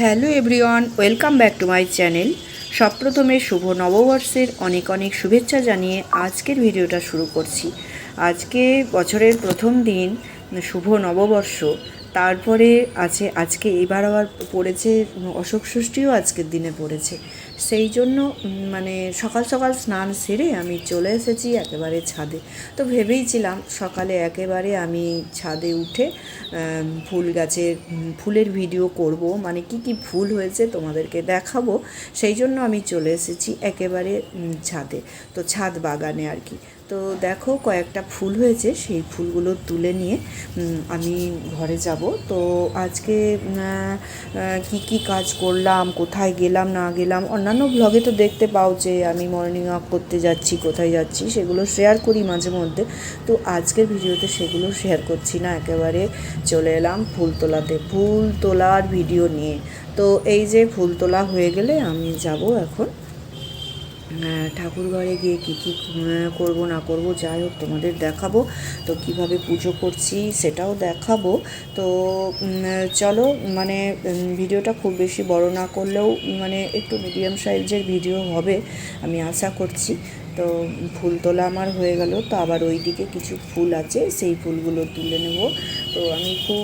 Hello everyone, welcome back to my channel. সবপ্রথমে শুভ নববর্ষের অনেক অনেক শুভেচ্ছা জানিয়ে আজকের ভিডিওটা শুরু করছি। আজকে বছরের প্রথম দিন শুভ নববর্ষ। তারপরে আছে, আজকে এবার আবার পড়েছে অশোক ষষ্ঠীও আজকের দিনে পড়েছে। সেই জন্য মানে সকাল সকাল স্নান সেরে আমি চলে এসেছি একেবারে ছাদে। তো ভেবেইছিলাম সকালে একেবারে আমি ছাদে উঠে ফুল গাছের ফুলের ভিডিও করব মানে কি কি ফুল হয়েছে তোমাদেরকে দেখাবো। সেই জন্য আমি চলে এসেছি একেবারে ছাদে, তো ছাদ বাগানে আর কি। তো দেখো কয়েকটা ফুল হয়েছে, সেই ফুলগুলো তুলে নিয়ে আমি ঘরে যাব। তো আজকে কি কি কাজ করলাম, কোথায় গেলাম, না গেলাম, অন্যান্য ব্লগে তো দেখতে পাও যে আমি মর্নিং ওয়াক করতে যাচ্ছি, কোথায় যাচ্ছি, সেগুলো শেয়ার করি মাঝে মধ্যে। তো আজকের ভিডিওতে সেগুলো শেয়ার করছি না, একেবারে চলে এলাম ফুল তোলাতে, ফুল তোলার ভিডিও নিয়ে। তো এই যে ফুল তোলা হয়ে গেলে আমি যাব এখন আহ, ঠাকুর ঘরে গিয়ে কী কী করব না করব যাই হোক তোমাদের দেখাবো। তো কীভাবে পুজো করছি সেটাও দেখাবো। তো চলো মানে ভিডিওটা খুব বেশি বড় না করলেও মানে একটু মিডিয়াম সাইজের ভিডিও হবে আমি আশা করছি। তো ফুল তোলা আমার হয়ে গেল তো আবার ওই দিকে কিছু ফুল আছে সেই ফুলগুলো তুলে নেব। তো আমি খুব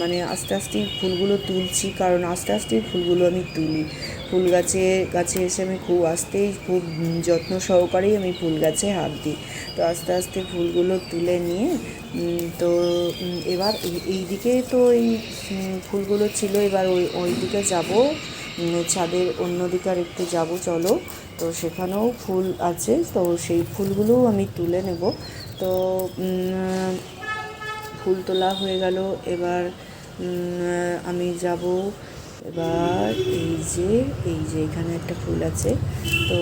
মানে আস্তে আস্তে ফুলগুলো তুলছি কারণ আস্তে আস্তে ফুলগুলো আমি তুলি। ফুল গাছে গাছে এসে আমি খুব আস্তেই খুব যত্ন সহকারেই আমি ফুল গাছে হাত দিই। তো আস্তে আস্তে ফুলগুলো তুলে নিয়ে তো এবার এই- দিকে তো এই ফুলগুলো ছিল, এবার ওই ওই দিকে যাব ছাদের অন্য দিকে আর একটু যাব, চলো। তো সেখানেও ফুল আছে, তো সেই ফুলগুলোও আমি তুলে নেব। তো ফুল তোলা হয়ে গেল, এবার আমি যাব এবার এই যে এই যে এখানে একটা ফুল আছে। তো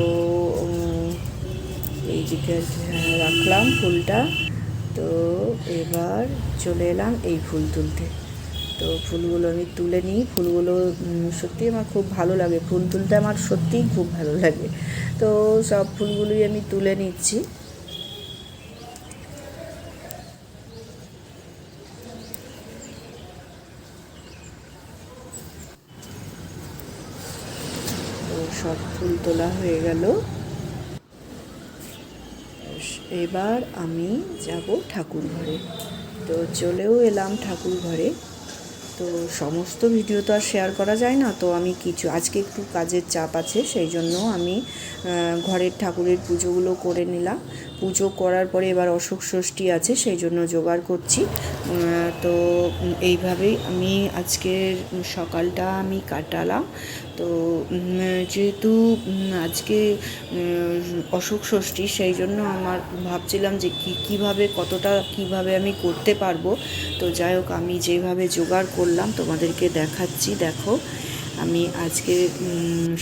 এই দিকে হ্যাঁ, রাখলাম ফুলটা। তো এবার চলে এলাম এই ফুল তুলতে। তো ফুলগুলো আমি তুলে নিই। ফুলগুলো সত্যি আমার খুব ভালো লাগে। ফুল তুলতে আমার সত্যিই খুব ভালো লাগে। তো সব ফুলগুলোই আমি তুলে নিচ্ছি তো সব ফুল তোলা হয়ে গেল। এবার আমি যাব ঠাকুর ঘরে তো চলেও এলাম ঠাকুর ঘরে তো সমস্ত ভিডিও তো আর শেয়ার করা যায় না, তো আমি কিছু, আজকে একটু কাজের চাপ আছে, সেই জন্য আমি ঘরের ঠাকুরের পুজোগুলো করে নিলাম। পুজো করার পরে এবার অশোক ষষ্ঠী আছে, সেই জন্য জোগাড় করছি। তো এইভাবেই আমি আজকের সকালটা আমি কাটালাম। তো যেহেতু আজকে অশোক ষষ্ঠী, সেই জন্য আমার ভাবছিলাম যে কী, কীভাবে, কতটা কীভাবে আমি করতে পারব। তো যাই হোক, আমি যেভাবে জোগাড় তোমাদেরকে দেখাচ্ছি। দেখো, আমি আজকে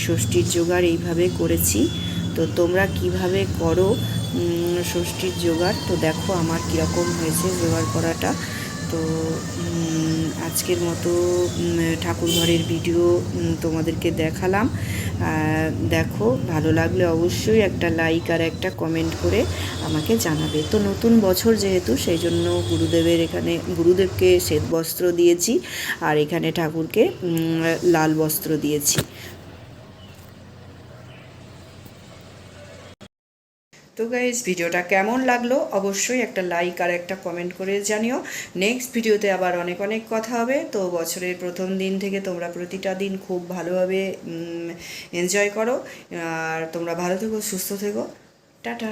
ষষ্ঠীর জোগাড় এইভাবে করেছি। তো তোমরা কীভাবে করো ষষ্ঠীর জোগাড়? তো দেখো আমার কীরকম হয়েছে জোগাড় করাটা। তো আজকের মতো ঠাকুর ঘরের ভিডিও তোমাদেরকে দেখালাম। দেখো, ভালো লাগলে অবশ্যই একটা লাইক আর একটা কমেন্ট করে আমাকে জানাবে। তো নতুন বছর যেহেতু, সেই জন্য গুরুদেবের এখানে, গুরুদেবকে শ্বেত বস্ত্র দিয়েছি আর এখানে ঠাকুরকে লাল বস্ত্র দিয়েছি। তো গাইজ ভিডিওটা কেমন লাগল? অবশ্যই একটা লাইক আর একটা কমেন্ট করে জানিও। নেক্সট ভিডিওতে আবার অনেক অনেক কথা হবে। তো বছরের প্রথম দিন থেকে তোমরা প্রতিটা দিন খুব ভালোভাবে এনজয় করো। আর তোমরা ভালো থেকো, সুস্থ থেকো। টাটা!